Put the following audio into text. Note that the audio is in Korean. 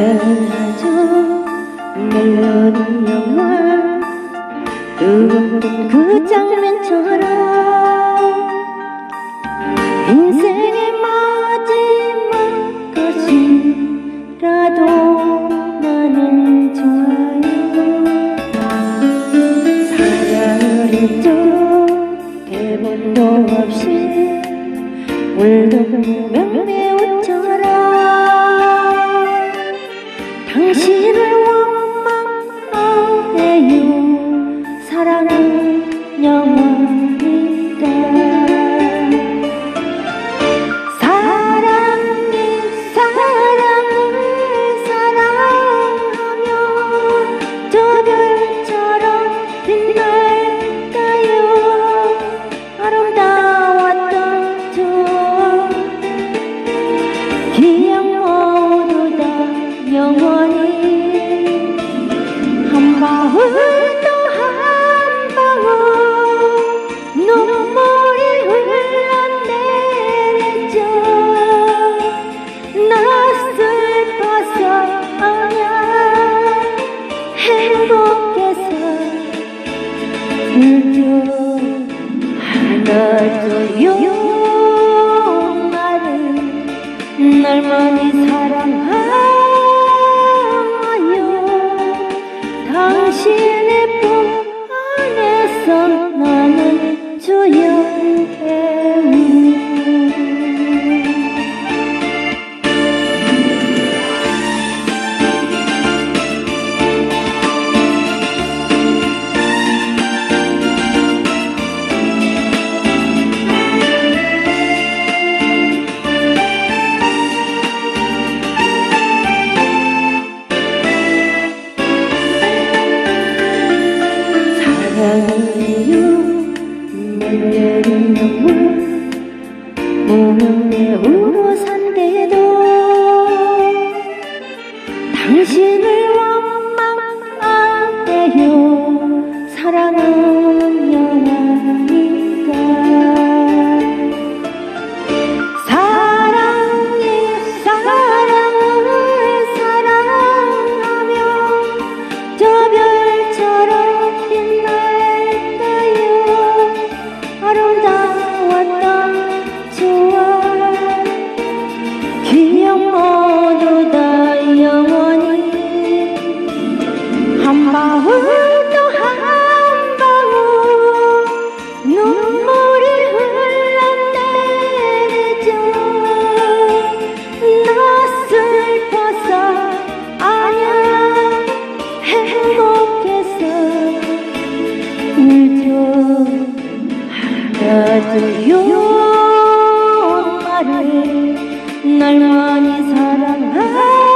사랑하죠 영화 그 장면처럼 인생의 마지막 것이라도 나는 좋아요 사랑을 했죠 대본도 없이 울던 명배 당신 울죠 하나줘요 나를 날 많이 사랑하여 당신의 품 안에서 나는 주연 내려는 눈물 무명 배우로 산대도 당신을 원망하대요. 사랑은 한 방울 또한 방울 눈물이 흘러내리죠 나 슬퍼서 아냐 행복해서 울죠. 알아줘요 말을 날 많이 사랑하